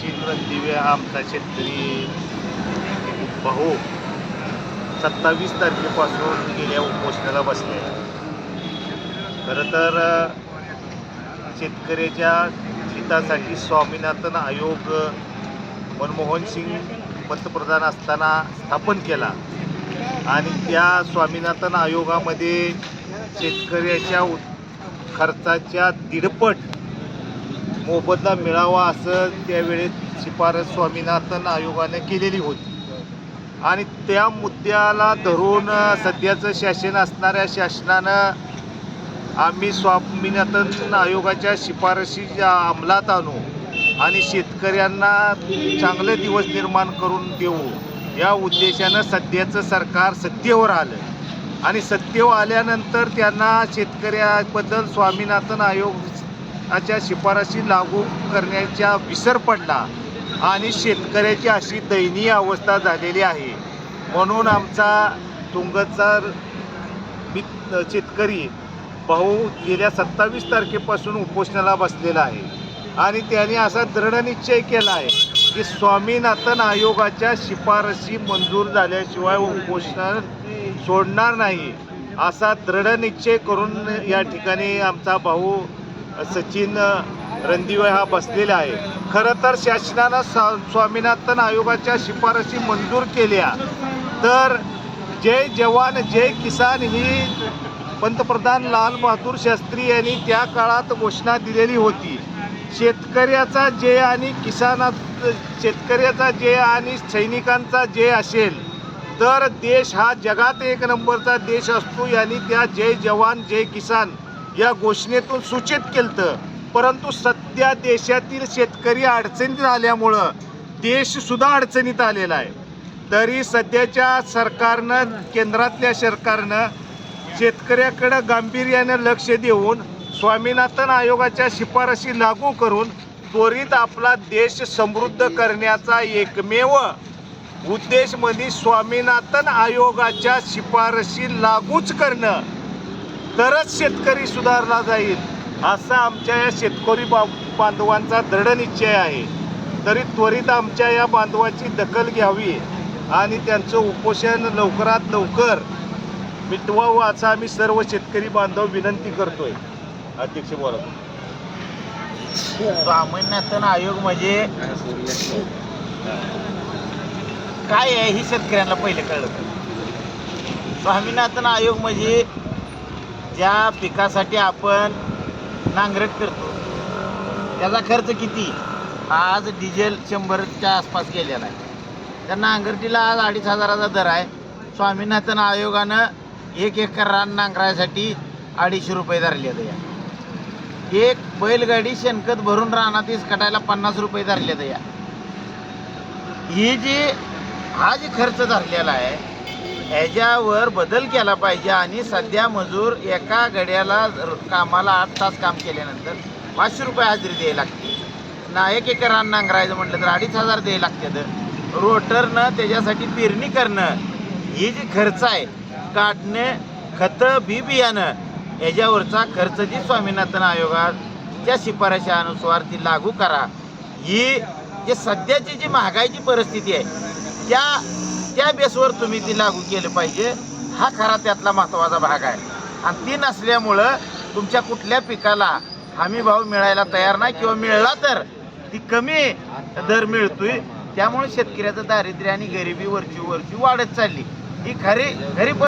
सचिन रणदिवे आमचा शेतकरी भाऊ सत्तावीस तारखेपासून गेल्या उपोषणाला बसले. खरं तर शेतकऱ्याच्या हितासाठी स्वामीनाथन आयोग मनमोहन सिंग पंतप्रधान असताना स्थापन केला आणि त्या स्वामीनाथन आयोगामध्ये शेतकऱ्याच्या खर्चाच्या दीडपट मोबदला मिळावा असं त्यावेळेस शिफारस स्वामीनाथन आयोगाने केलेली होती. आणि त्या मुद्द्याला धरून सध्याचं शासन असणाऱ्या शासनानं आम्ही स्वामीनाथन आयोगाच्या शिफारशी अंमलात आणू आणि शेतकऱ्यांना चांगले दिवस निर्माण करून देऊ. या उद्देशानं सध्याचं सरकार सत्तेवर आलं. आणि सत्तेवर आल्यानंतर त्यांना शेतकऱ्याबद्दल स्वामीनाथन आयोगाच्या शिफारशी लागू करण्याचा विसर पडला आणि शेतकऱ्याची अशी दयनीय अवस्था झालेली आहे. म्हणून आमचा तुंगचा मित शेतकरी भाऊ गेल्या सत्तावीस तारखेपासून उपोषणाला बसलेला आहे आणि त्याने असा दृढ निश्चय केला आहे की स्वामीनाथन आयोगाच्या शिफारशी मंजूर झाल्याशिवाय उपोषण सोडणार नाही असा दृढ निश्चय करून या ठिकाणी आमचा भाऊ सचिन रणदिवे हा बसलेला आहे. खरं तर शासनानं स्वा स्वामीनाथन आयोगाच्या शिफारशी मंजूर केल्या. तर जय जवान जय किसान ही पंतप्रधान लाल बहादूर शास्त्री यांनी त्या काळात घोषणा दिलेली होती. शेतकऱ्याचा जय आणि किसाना शेतकऱ्याचा जय आणि सैनिकांचा जय असेल तर देश हा जगात एक नंबरचा देश असतो. यांनी त्या जय जवान जय किसान या घोषणेतून सूचित केलं परंतु सध्या देशातील शेतकरी अडचणीत आल्यामुळं देश सुद्धा अडचणीत आलेला आहे. तरी सध्याच्या सरकारनं केंद्रातल्या सरकारनं शेतकऱ्याकडं गांभीर्यानं लक्ष देऊन स्वामीनाथन आयोगाच्या शिफारशी लागू करून त्वरित आपला देश समृद्ध करण्याचा एकमेव उद्देश म्हणजे स्वामीनाथन आयोगाच्या शिफारशी लागूच करणं तरच शेतकरी सुधारला जाईल असा आमच्या या शेतकरी बा बांधवांचा दृढ निश्चय आहे. तरी त्वरित आमच्या या बांधवाची दखल घ्यावी आणि त्यांचं उपोषण लवकरात लवकर मिटवावं असं आम्ही सर्व शेतकरी बांधव विनंती करतोय. अध्यक्ष बोला स्वामीनाथन आयोग म्हणजे काय आहे ही शेतकऱ्यांना पहिले कळलं. स्वामीनाथन आयोग म्हणजे ज्या पिकासाठी आपण नांगरट करतो त्याचा खर्च किती? आज डिझेल शंभरच्या आसपास गेलेला आहे. त्या नांगरटीला आज अडीच हजाराचा दर आहे. स्वामीनाथन आयोगानं एक एकर रान नांगरायसाठी अडीचशे रुपये धरले या. एक बैलगाडी शेणखत भरून रानात कटायला पन्नास रुपये धरले या. ही जी हा जे खर्च धरलेला आहे ह्याच्यावर बदल केला पाहिजे आणि सध्या मजूर एका गड्याला कामाला आठ तास काम केल्यानंतर पाचशे रुपये हजेरी द्यायला लागते. ना एक एकर रान नांगरायचं म्हटलं तर अडीच हजार द्यायला लागतात रोटरनं त्याच्यासाठी पेरणी करणं ही जी खर्च आहे काढणे खतं बी बियाणं याच्यावरचा खर्च जी स्वामीनाथन आयोगाच्या शिफारशीनुसार ती लागू करा. ही जे सध्याची जी महागाईची परिस्थिती आहे त्या त्या बेसवर तुम्ही ती लागू केलं पाहिजे. हा खरा त्यातला महत्त्वाचा भाग आहे. आणि ती नसल्यामुळं तुमच्या कुठल्या पिकाला हमी भाव मिळायला तयार नाही किंवा मिळला तर ती कमी दर मिळतोय. त्यामुळे शेतकऱ्याचं दारिद्र्य आणि गरिबी वरची वरची वाढत चालली. ही खरी खरी